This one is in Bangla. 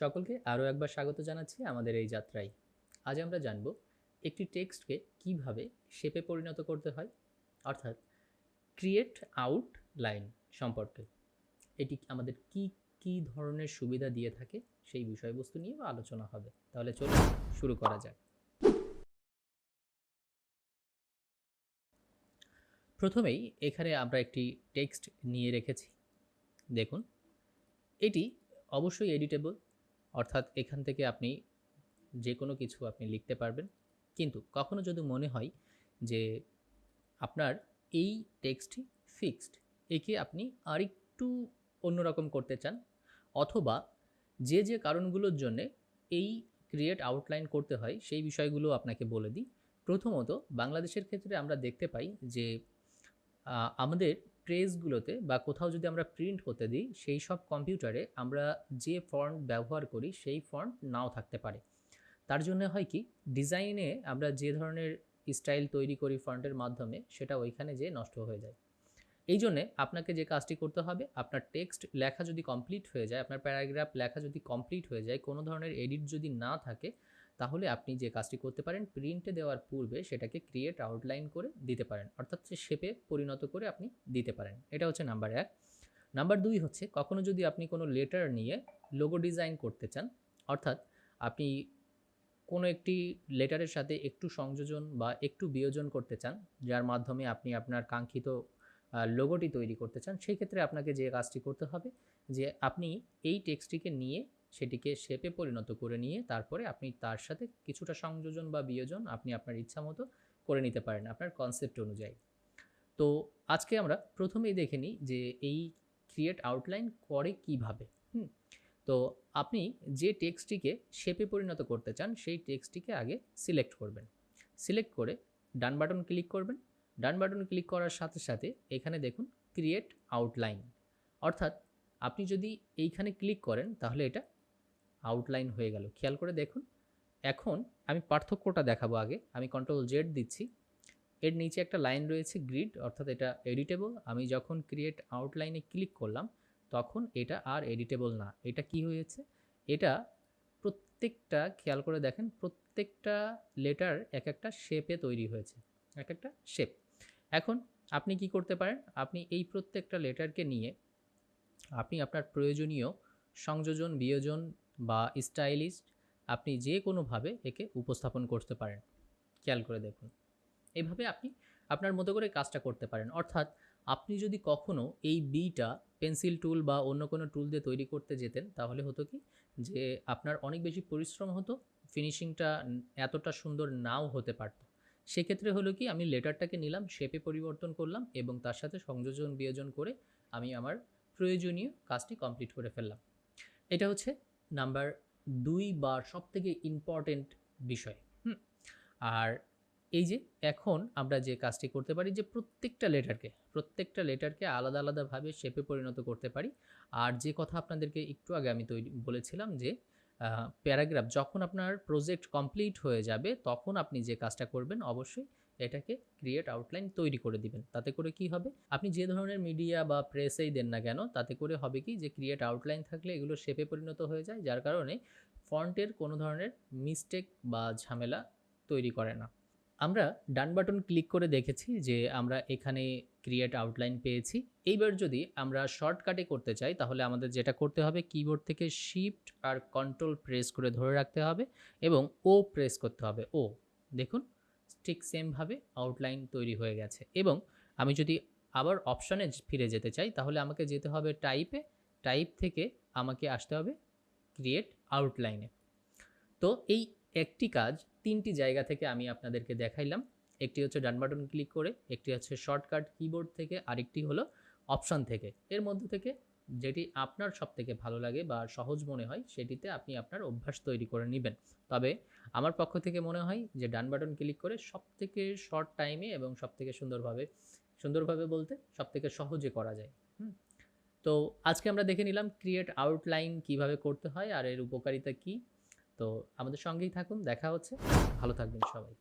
সকলকে আরও একবার স্বাগত জানাচ্ছি আমাদের এই যাত্রায়। আজ আমরা জানব একটি টেক্সটকে কীভাবে শেপে পরিণত করতে হয়, অর্থাৎ ক্রিয়েট আউট লাইন সম্পর্কে। এটি আমাদের কি কি ধরনের সুবিধা দিয়ে থাকে সেই বিষয়বস্তু নিয়ে আলোচনা হবে। তাহলে চলুন শুরু করা যাক। প্রথমেই এখানে আমরা একটি টেক্সট নিয়ে রেখেছি। দেখুন, এটি অবশ্যই এডিটেবল অর্থাৎ এখান থেকে আপনি যে কোনো কিছু আপনি লিখতে পারবেন। কিন্তু কখনো যদি মনে হয় যে আপনার এই টেক্সটটি ফিক্সড, একে আপনি আরেকটু অন্যরকম করতে চান, অথবা যে যে কারণগুলোর জন্যে এই ক্রিয়েট আউটলাইন করতে হয়, সেই বিষয়গুলো আপনাকে বলে দিই। প্রথমত, বাংলাদেশের ক্ষেত্রে আমরা দেখতে পাই যে আমাদের ট্রেসগুলোতে বা কোথাও যদি আমরা প্রিন্ট করতে দিই, সেই সব কম্পিউটারে আমরা যে ফন্ট ব্যবহার করি, সেই ফন্ট নাও থাকতে পারে। তার জন্য হয় কি ডিজাইনে আমরা যে ধরনের স্টাইল তৈরি করি ফন্টের মাধ্যমে, সেটা ওইখানে যে নষ্ট হয়ে যায়। এই জন্যে আপনাকে যে কাজটি করতে হবে, আপনার টেক্সট লেখা যদি কমপ্লিট হয়ে যায়, আপনার প্যারাগ্রাফ লেখা যদি কমপ্লিট হয়ে যায়, কোনো ধরনের এডিট যদি না থাকে তাহলে আপনি যে কাজটি করতে পারেন প্রিন্টে দেওয়ার পূর্বে সেটাকে ক্রিয়েট আউটলাইন করে দিতে পারেন। অর্থাৎ সে শেপে পরিণত করে আপনি দিতে পারেন। এটা হচ্ছে নাম্বার এক। নাম্বার দুই হচ্ছে, কখনো যদি আপনি কোনো লেটার নিয়ে লোগো ডিজাইন করতে চান, অর্থাৎ আপনি কোনো একটি লেটারের সাথে একটু সংযোজন বা একটু বিয়োজন করতে চান, যার মাধ্যমে আপনি আপনার কাঙ্ক্ষিত লোগোটি তৈরি করতে চান, সেই ক্ষেত্রে আপনাকে যে কাজটি করতে হবে, যে আপনি এই টেক্সটটিকে নিয়ে সেটিকে শেপে পরিণত করে নিয়ে তারপরে আপনি তার সাথে কিছুটা সংযোজন বা বিয়োজন আপনি আপনার ইচ্ছা মতো করে নিতে পারেন আপনার কনসেপ্ট অনুযায়ী। তো আজকে আমরা প্রথমেই দেখে নিই যে এই ক্রিয়েট আউটলাইন করে কীভাবে, হুম? তো আপনি যে টেক্সটটিকে শেপে পরিণত করতে চান সেই টেক্সটটিকে আগে সিলেক্ট করবেন। সিলেক্ট করে ডান বাটন ক্লিক করবেন। ডান বাটন ক্লিক করার সাথে সাথে এখানে দেখুন ক্রিয়েট আউটলাইন অর্থাৎ আপনি যদি এইখানে ক্লিক করেন তাহলে এটা আউটলাইন হয়ে গেল। খেয়াল করে দেখুন, এখন আমি পার্থক্যটা দেখাবো আগে। আমি কন্ট্রোল জেড দিচ্ছি। এর নিচে একটা লাইন রয়েছে গ্রিড অর্থাৎ এটা এডিটেবল আমি যখন ক্রিয়েট আউটলাইনে ক্লিক করলাম, তখন এটা আর এডিটেবল না। এটা কি হয়েছে? এটা প্রত্যেকটা, খেয়াল করে দেখেন, প্রত্যেকটা লেটার এক একটা শেপে তৈরি হয়েছে। এক একটা শেপ এখন আপনি কি করতে পারেন? আপনি এই প্রত্যেকটা লেটারকে নিয়ে আপনি আপনার প্রয়োজনীয় সংযোজন, বিয়োজন বা স্টাইলিস্ট আপনি যে কোনোভাবে একে উপস্থাপন করতে পারেন। খেয়াল করে দেখুন। এইভাবে আপনি আপনার মতো করে কাজটা করতে পারেন। অর্থাৎ আপনি যদি কখনো এই বিটা পেন্সিল টুল বা অন্য কোনো টুল দিয়ে তৈরি করতে যেতেন, তাহলে হতো কি? যে আপনার অনেক বেশি পরিশ্রম হতো, ফিনিশিংটা এতটা সুন্দর নাও হতে পারতো। সেক্ষেত্রে হলো কি? আমি লেটারটাকে নিলাম, শেপে পরিবর্তন করলাম এবং তার সাথে সংযোজন বিয়োজন করে আমি আমার প্রয়োজনীয় কাজটি কমপ্লিট করে ফেললাম। এটা হচ্ছে নাম্বার দুই বা সব থেকে ইম্পর্টেন্ট বিষয়। হুম। আর এই যে এখন আমরা যে কাজটি করতে পারি যে প্রত্যেকটা লেটারকে প্রত্যেকটা লেটারকে আলাদা আলাদাভাবে শেপে পরিণত করতে পারি। আর যে কথা আপনাদেরকে একটু আগে আমি তৈরি বলেছিলাম যে প্যারাগ্রাফ যখন আপনার প্রজেক্ট কমপ্লিট হয়ে যাবে, তখন আপনি যে কাজটা করবেন অবশ্যই এটাকে ক্রিয়েট আউটলাইন তৈরি করে দিবেন। তাতে করে কি হবে? আপনি যে ধরনের মিডিয়া বা প্রেসেই দেন না কেন, তাতে করে হবে কি যে ক্রিয়েট আউটলাইন থাকলে এগুলো শেপে পরিণত হয়ে যায়, যার কারণে ফন্টের কোনো ধরনের মিস্টেক বা ঝামেলা তৈরি করে না। আমরা ডান বাটন ক্লিক করে দেখেছি যে আমরা এখানে ক্রিয়েট আউটলাইন পেয়েছি। এইবার যদি আমরা শর্টকাটে করতে চাই, তাহলে আমাদের যেটা করতে হবে কিবোর্ড থেকে শিফট আর কন্ট্রোল প্রেস করে ধরে রাখতে হবে এবং ও প্রেস করতে হবে। ও দেখুন, ঠিক সেমভাবে আউটলাইন তৈরি হয়ে গেছে এবং আমি যদি আবার অপশানে ফিরে যেতে চাই, তাহলে আমাকে যেতে হবে টাইপে টাইপ থেকে আমাকে আসতে হবে ক্রিয়েট আউটলাইনে তো এই একটি কাজ তিনটি জায়গা থেকে আমি আপনাদেরকে দেখাইলাম। একটি হচ্ছে ডান বাটন ক্লিক করে, একটি হচ্ছে শর্টকাট কিবোর্ড থেকে, আরেকটি হলো অপশান থেকে। এর মধ্যে থেকে যেটি আপনার সব থেকে ভালো লাগে বা সহজ মনে হয়, সেটিতে আপনি আপনার অভ্যাস তৈরি করে নেবেন। তবে আমার পক্ষ থেকে মনে হয় যে ডান বাটন ক্লিক করে সব থেকে শর্ট টাইমে এবং সব থেকে সুন্দরভাবে সুন্দরভাবে বলতে সব থেকে সহজে করা যায়। তো আজকে আমরা দেখে নিলাম ক্রিয়েট আউটলাইন কীভাবে করতে হয় আর এর উপকারিতা কী। তো আমাদের সঙ্গেই থাকুন দেখা হচ্ছে। ভালো থাকবেন সবাই।